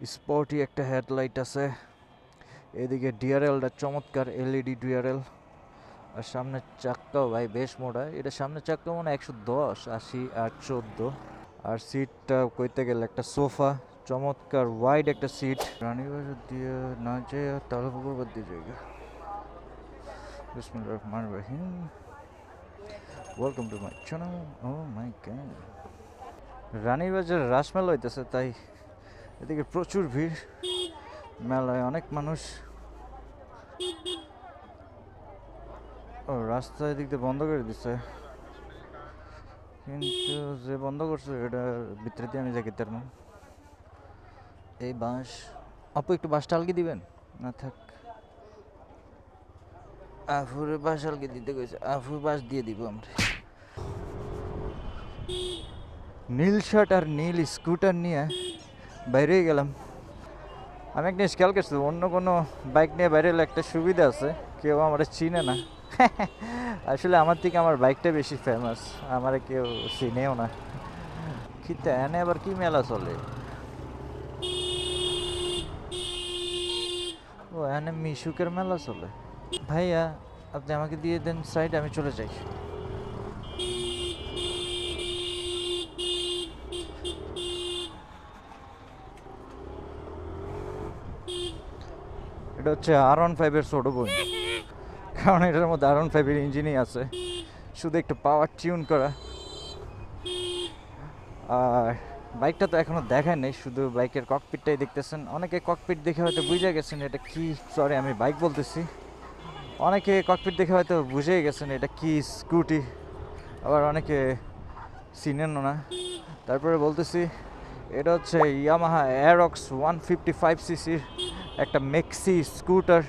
Sporty একটা headlight আছে। এদিকে ডিআরএলটা চমৎকার এলইডি ডিআরএল আর সামনের চাক্কাও ভাই, বেশ মোটা। এটা সামনের চাক্কা মনে একশো দশ, আশি আর চোদ্দ। আর সিটটা কইতে গেলে একটা সোফা। চমৎকার ওয়াইড একটা সিট। রানীবাজার দিয়ে না যেয়ে তালপুকুর বাদ দিয়ে জায়গা বিসমুল্লাহ রহমান রহিম। Welcome to my channel oh my god Ranibazar Rasmela হইতেছে তাই এদিকে প্রচুর ভিড়, মেলায় অনেক মানুষ। ও, রাস্তা এদিক দিয়ে বন্ধ করে দিচ্ছে কিন্তু যে বন্ধ করছে, এটা ভিতরে দিয়ে আমি যাকে না। এই বাঁশ আপু, একটু বাঁশটা আলগি দিবেন? না থাক। আফুরে বাঁশ আলগি দিতে কইছে আফুর বাঁশ দিয়ে দিব আমরা। নীল শার্ট আর নীল স্কুটার নিয়ে বাইরে গেলাম। আমি একটা খেয়াল করছি, অন্য কোনো বাইক নিয়ে বাইরে গেলে একটা সুবিধা আছে, কেউ আমার চিনে না। আসলে আমার থেকে আমার বাইকটা বেশি ফেমাস আমার কেউ চিনেও না। কিন্তু এনে আবার কি মেলা চলে? ও, এনে মিশুকের মেলা চলে। ভাইয়া, আপনি আমাকে দিয়ে দেন সাইড আমি চলে যাই। এটা হচ্ছে আর ওয়ান ফাইভের ছোট বই কারণ এটার মধ্যে আর ওয়ান ফাইভের ইঞ্জিনই আছে। শুধু একটু পাওয়ার টিউন করা। আর বাইকটা তো এখনও দেখায় নেই, শুধু বাইকের ককপিটটাই দেখতেছেন। অনেকে ককপিট দেখে হয়তো বুঝে গেছেন এটা কি সরি আমি বাইক বলতেছি। অনেকে ককপিট দেখে হয়তো বুঝেই গেছেন এটা কি স্কুটি আবার অনেকে চিনেন না। তারপরে বলতেছি, এটা হচ্ছে Yamaha Aerox one fifty five সিসির একটা মেক্সি স্কুটার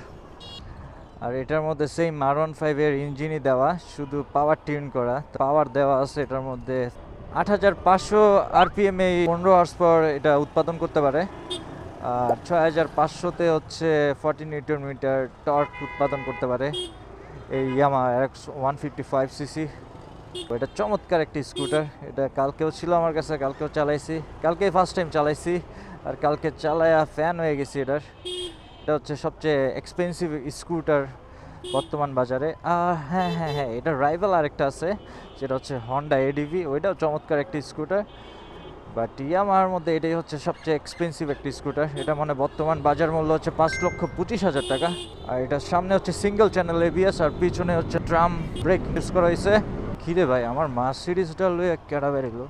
আর এটার মধ্যে সেই মারন ফাইভের ইঞ্জিনই দেওয়া, শুধু পাওয়ার টিউন করা। পাওয়ার দেওয়া আছে এটার মধ্যে। আট হাজার পাঁচশো আরপিএম এই পনেরো আওয়ার্স পর এটা উৎপাদন করতে পারে। আর ছয় হাজার পাঁচশোতে হচ্ছে ফর্টি নিউটন মিটার টর্ক উৎপাদন করতে পারে। এই Yamaha X one fifty five CC এটা চমৎকার একটি স্কুটার এটা কালকেও ছিল আমার কাছে, কালকেও চালাইছি। কালকেই ফার্স্ট টাইম চালাইছি। আর কালকে চালায়া ফ্যান হয়ে গেছি এটার। এটা হচ্ছে সবচেয়ে এক্সপেন্সিভ স্কুটার বর্তমান বাজারে। হ্যাঁ হ্যাঁ হ্যাঁ এটা রাইভাল আরেকটা আছে, যেটা হচ্ছে হন্ডা এডিভি ওইটাও চমৎকার একটি স্কুটার বাট ইয়ামার মধ্যে এটাই হচ্ছে সবচেয়ে এক্সপেন্সিভ একটি স্কুটার এটা মানে বর্তমান বাজার মূল্য হচ্ছে পাঁচ লক্ষ পঁচিশ হাজার টাকা। আর এটার সামনে হচ্ছে সিঙ্গেল চ্যানেল এবিএস আর পিছনে হচ্ছে ট্রাম ব্রেক ইউজ করা হয়েছে। খিরে ভাই, আমার মা মার্সিডিসটা লইয়া কেডা বেরিলো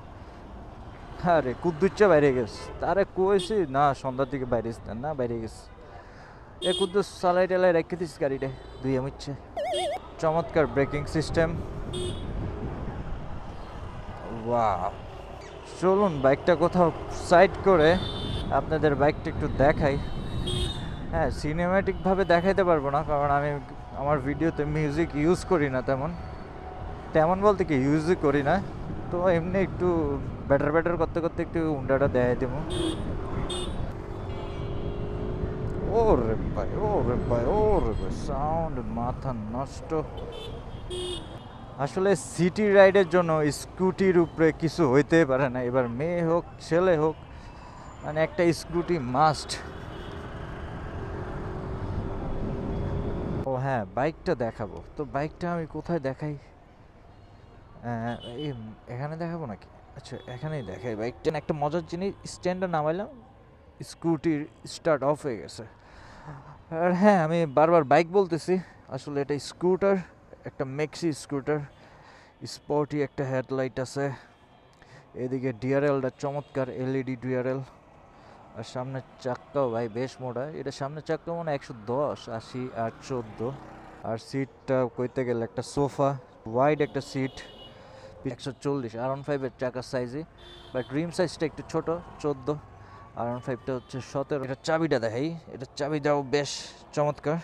হ্যাঁ রে কুদ্দুচ্চা বাইরে গেছে। তারে কইছি, না, সন্ধ্যার দিকে বাইরে না, বাইরে গেছে। এ চালাই টালাই রেখে দিস গাড়িটা। দুই আমচ্ছে চমৎকার ব্রেকিং সিস্টেম। চলুন বাইকটা কোথাও সাইড করে আপনাদের বাইকটা একটু দেখাই। হ্যাঁ সিনেম্যাটিকভাবে দেখাইতে পারব না, কারণ আমি আমার ভিডিওতে মিউজিক ইউজ করি না তেমন। তেমন বলতে কি ইউজই করি না। তো এমনি একটু ব্যাটার ব্যাটার করতে করতে একটু উন্ডাটা দেয় দেবো। ও রে ভাই ও রে ভাই ও রে ভাই সাউন্ড মাথা নষ্ট। আসলে সিটি রাইডের জন্য স্কুটির উপরে কিছু হইতে পারে না। এবার মেয়ে হোক, ছেলে হোক মানে একটা স্কুটি মাস্ট ও হ্যাঁ বাইকটা দেখাবো। তো বাইকটা আমি কোথায় দেখাই? এখানে দেখাবো নাকি? আচ্ছা এখানেই দেখাই বাইকটা একটা মজার জিনিস স্ট্যান্ডে নামাইলাম স্কুটির স্টার্ট অফ হয়ে গেছে। আর হ্যাঁ আমি বারবার বাইক বলতেছি। আসলে এটা স্কুটার একটা মেক্সি স্কুটার স্পোর্টি একটা হেডলাইট আছে। এদিকে ডিআরএলটা চমৎকার এলইডি ডিআরএল আর সামনের চাক্কাও ভাই, বেশ মোটা। এটা সামনের চাক্কা মনে একশো দশ, আশি আর চোদ্দ। আর সিটটা কইতে গেলে একটা সোফা ওয়াইড একটা সিট একশো চল্লিশ আর ওয়ান ফাইভের চাকার সাইজে বাট রিম সাইজটা একটু ছোট, চোদ্দ। আর ওয়ান ফাইভটা হচ্ছে সতেরো। এটা চাবিটা দেখাই। এটা চাবিটাও বেশ চমৎকার।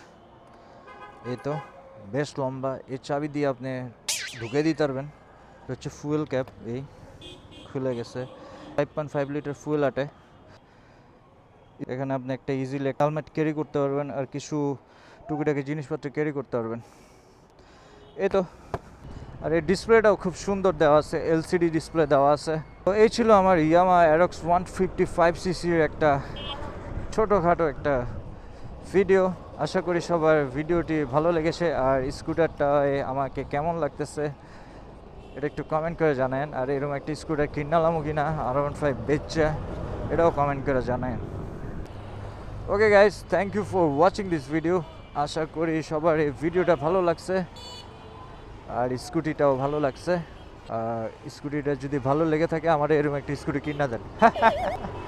এই তো, বেশ লম্বা। এই চাবি দিয়ে আপনি ঢুকে দিতে পারবেন। এটা হচ্ছে ফুয়েল ক্যাপ এই খুলে গেছে। Five point five litre fuel আটে। এখানে আপনি একটা ইজিলি হেলমেট ক্যারি করতে পারবেন আর কিছু টুকিটাকি জিনিসপত্র ক্যারি করতে পারবেন। এই তো, আর এই ডিসপ্লেটাও খুব সুন্দর দেওয়া আছে এলসিডি ডিসপ্লে দেওয়া আছে। তো এই ছিল আমার Yamaha Aerox one fifty five সিসির একটা ছোটোখাটো একটা ভিডিও। আশা করি সবার ভিডিওটি ভালো লেগেছে আর স্কুটারটায় আমাকে কেমন লাগতেছে এটা একটু কমেন্ট করে জানান আর এরকম একটা স্কুটার কিনালামও কিনা আর ওয়ান ফাইভ বেচছে এটাও কমেন্ট করে জানান okay guys thank you for watching this video আশা করি সবার এই ভিডিওটা ভালো লাগছে আর স্কুটিটাও ভালো লাগছে। স্কুটিটা যদি ভালো লেগে থাকে আমার এরকম একটা স্কুটি কিনা দেন